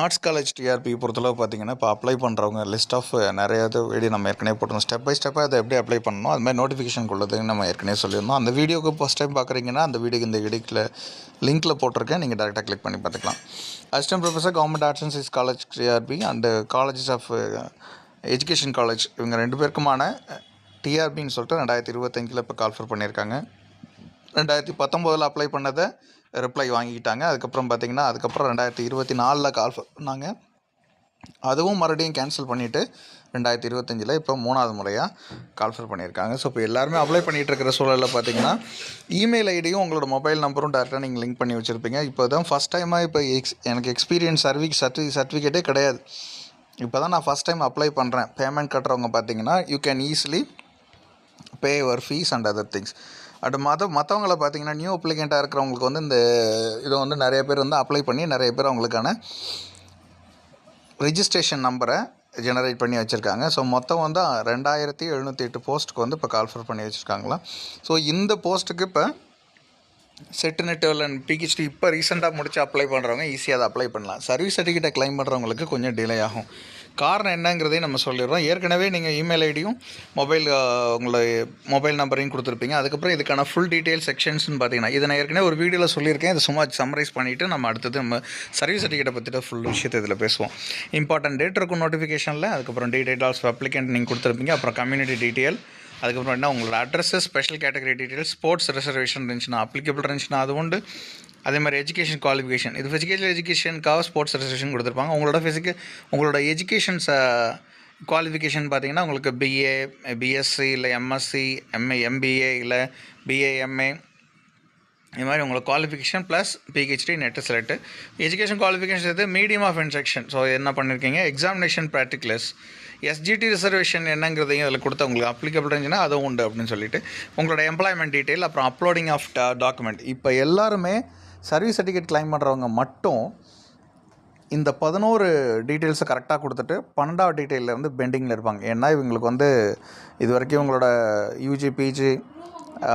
Arts college TRP பொறுத்தளவு பார்த்தீங்கன்னா இப்போ அப்ளை பண்ணுறவங்க லிஸ்ட் ஆஃப் நிறைய இது வீடியோ நம்ம ஏற்கனவே போட்டோம் ஸ்டெப் பை ஸ்டெப்பாக அதை எப்படி அப்ளை பண்ணணும்? அது மாதிரி நோட்டிஃபிகேஷன் உள்ளதுன்னு நம்ம ஏற்கனவே சொல்லியிருந்தோம். அந்த வீடியோக்கு ஃபஸ்ட் டைம் பார்க்குறீங்கன்னா அந்த வீடியோக்கு இந்த இடிக்கில் லிங்க்கில் போட்டிருக்கேன். நீங்கள் டேரெக்டாக கிளிக் பண்ணி பார்த்துக்கலாம். Assistant professor government arts and science college TRB and colleges of education college இவங்க ரெண்டு பேருக்குமான டிஆர்பின்னு சொல்லிட்டு ரெண்டாயிரத்தி இருபத்தஞ்சில் இப்போ கால்ஃபர் பண்ணியிருக்காங்க. ரெண்டாயிரத்தி பத்தொம்போதில் அப்ளை பண்ணதை ரிப்ளை வாங்கிக்கிட்டாங்க. அதுக்கப்புறம் பார்த்தீங்கன்னா அதுக்கப்புறம் ரெண்டாயிரத்தி இருபத்தி நாலில் கால் பண்ணாங்க. அதுவும் மறுபடியும் கேன்சல் பண்ணிவிட்டு ரெண்டாயிரத்தி இருபத்தஞ்சில் இப்போ மூணாவது முறையாக கால்ஃபர் பண்ணியிருக்காங்க. ஸோ இப்போ எல்லாருமே அப்ளை பண்ணிகிட்டு இருக்கிற சூழலில் பார்த்தீங்கன்னா இமெயில் ஐடியும் உங்களோட மொபைல் நம்பரும் டேரெக்டாக நீங்கள் லிங்க் பண்ணி வச்சுருப்பீங்க. இப்போ தான் ஃபஸ்ட் டைமாக இப்போ எக்ஸ் எனக்கு எக்ஸ்பீரியன்ஸ் சர்வீஸ் சர்டி சர்டிஃபிகேட்டே கிடையாது. இப்போ தான் நான் ஃபஸ்ட் டைம் அப்ளை பண்ணுறேன் பேமெண்ட் கட்டுறவங்க பார்த்தீங்கன்னா you can easily pay your fees and other things at மற்ற மற்றவங்கள பார்த்தீங்கன்னா நியூ அப்ளிகண்ட்டாக இருக்கிறவங்களுக்கு வந்து இந்த இதை வந்து நிறைய பேர் வந்து அப்ளை பண்ணி நிறைய பேர் அவங்களுக்கான ரிஜிஸ்ட்ரேஷன் நம்பரை ஜெனரேட் பண்ணி வச்சுருக்காங்க. ஸோ மொத்தம் வந்து ரெண்டாயிரத்தி எழுநூற்றி எட்டு போஸ்ட்டுக்கு வந்து இப்போ கால்ஃபர் பண்ணி வச்சுருக்காங்களா? ஸோ இந்த போஸ்ட்டுக்கு இப்போ செட்டு நெட்டு அண்ட் பிஹெச்டி இப்போ ரீசெண்டாக முடிச்சு அப்ளை பண்ணுறவங்க ஈஸியாக அதை அப்ளை பண்ணலாம். சர்வீஸ் சர்டிஃபிகேட்டை க்ளைம் பண்ணுறவங்களுக்கு கொஞ்சம் டிலே ஆகும். காரணம் என்னங்கிறதையும் நம்ம சொல்லிடுறோம். ஏற்கனவே நீங்கள் இமெயில் ஐடியும் மொபைல் உங்களை மொபைல் நம்பரையும் கொடுத்துருப்பீங்க. அதுக்கப்புறம் இதுக்கான ஃபுல் டீட்டெயில் செக்ஷன்ஸ்னு பார்த்தீங்கன்னா இதை நான் ஏற்கனவே ஒரு வீடியோவில் சொல்லியிருக்கேன். இதை சும்மா சம்மரைஸ் பண்ணிவிட்டு நம்ம அடுத்தது நம்ம சர்வீஸ் சர்டிஃபிகேட்டை பற்றிட்டு ஃபுல் விஷயத்தை இதில் பேசுவோம். இம்பார்ட்டன்ட் டேட் இருக்கும் நோட்டிஃபிகேஷனில் அதுக்கப்புறம் டீடைல் ஆஃப் அப்ளிகேண்ட் நீங்கள் கொடுத்துருப்பீங்க. அப்புறம் கம்யூனிட்டி டீட்டெயில் அதுக்கப்புறம் என்ன உங்களோட address special category details sports reservation இருந்துச்சுன்னா அப்ளிகபிள் இருந்துச்சுன்னா அது உண்டு. அதே மாதிரி எஜுகேஷன் குவாலிஃபிகேஷன் இது ஃபிசிக்கல் எஜுகேஷனுக்காக ஸ்போர்ட்ஸ் ரெஜிஸ்ட்ரேஷன் கொடுத்துருப்பாங்க. உங்களோட ஃபிசிக்கல் உங்களோட எஜுகேஷன்ஸ் குவாலிஃபிகேஷன் பார்த்தீங்கன்னா உங்களுக்கு பிஏ பிஎஸ்சி இல்லை எம்எஸ்சி எம்ஏ எம்பிஏ இல்லை பிஏஎம்ஏ இது மாதிரி உங்களுக்கு qualification plus PhD NET select education qualification இது மீடியம் ஆஃப் இன்ஸ்ட்ரக்ஷன் ஸோ என்ன பண்ணியிருக்கீங்க எக்ஸாமினேஷன் ப்ராக்டிகலஸ் எஸ்ஜிடி ரிசர்வேஷன் என்னங்கிறதையும் அதில் கொடுத்து உங்களுக்கு அப்ளிகபிள் இருந்துச்சுன்னா அதுவும் உண்டு அப்படின்னு சொல்லிட்டு. உங்களோட எம்ப்ளாய்மெண்ட் டீட்டெயில் அப்புறம் அப்லோடிங் ஆஃப் டாக்குமெண்ட் இப்போ எல்லாருமே சர்வீஸ் சர்டிஃபிகேட் கிளைம் பண்ணுறவங்க மட்டும் இந்த பதினோரு டீட்டெயில்ஸை கரெக்டாக கொடுத்துட்டு பன்னெண்டாவது டீட்டெயிலில் வந்து பெண்டிங்கில் இருப்பாங்க. ஏன்னா இவங்களுக்கு வந்து இது வரைக்கும் உங்களோட யூஜி பிஜி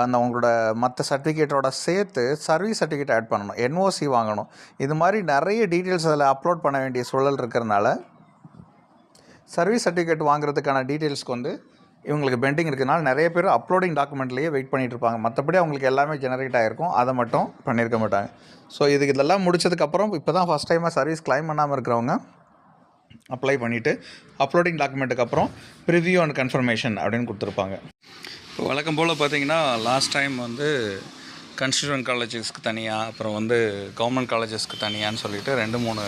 அந்த அவங்களோட மற்ற சர்டிஃபிகேட்டோட சேர்த்து சர்வீஸ் சர்டிஃபிகேட் ஆட் பண்ணணும். என்ஓசி வாங்கணும். இது மாதிரி நிறைய டீட்டெயில்ஸ் அதில் அப்லோட் பண்ண வேண்டிய சூழல் இருக்கிறனால சர்வீஸ் சர்டிஃபிகேட் வாங்குறதுக்கான டீட்டெயில்ஸ்க்கு வந்து இவங்களுக்கு பெண்டிங் இருக்கிறதுனால நிறைய பேர் அப்லோடிங் டாக்குமெண்ட்லேயே வெயிட் பண்ணிகிட்டு இருப்பாங்க. மற்றபடி அவங்களுக்கு எல்லாமே ஜெனரேட் ஆகிருக்கும் அதை மட்டும் பண்ணியிருக்க மாட்டாங்க. ஸோ இதுக்கு இதெல்லாம் முடிச்சதுக்கப்புறம் இப்போ தான் ஃபஸ்ட் டைமாக சர்வீஸ் கிளைம் பண்ணாமல் இருக்கிறவங்க அப்ளை பண்ணிவிட்டு அப்லோடிங் டாக்குமெண்ட்டுக்கு அப்புறம் ப்ரிவியூ அண்ட் கன்ஃபர்மேஷன் அப்படின்னு கொடுத்துருப்பாங்க. இப்போ வழக்கம் போல் பார்த்தீங்கன்னா லாஸ்ட் டைம் வந்து கன்ஸ்டியூன் காலேஜஸ்க்கு தனியாக அப்புறம் வந்து கவர்மெண்ட் காலேஜஸ்க்கு தனியான்னு சொல்லிட்டு ரெண்டு மூணு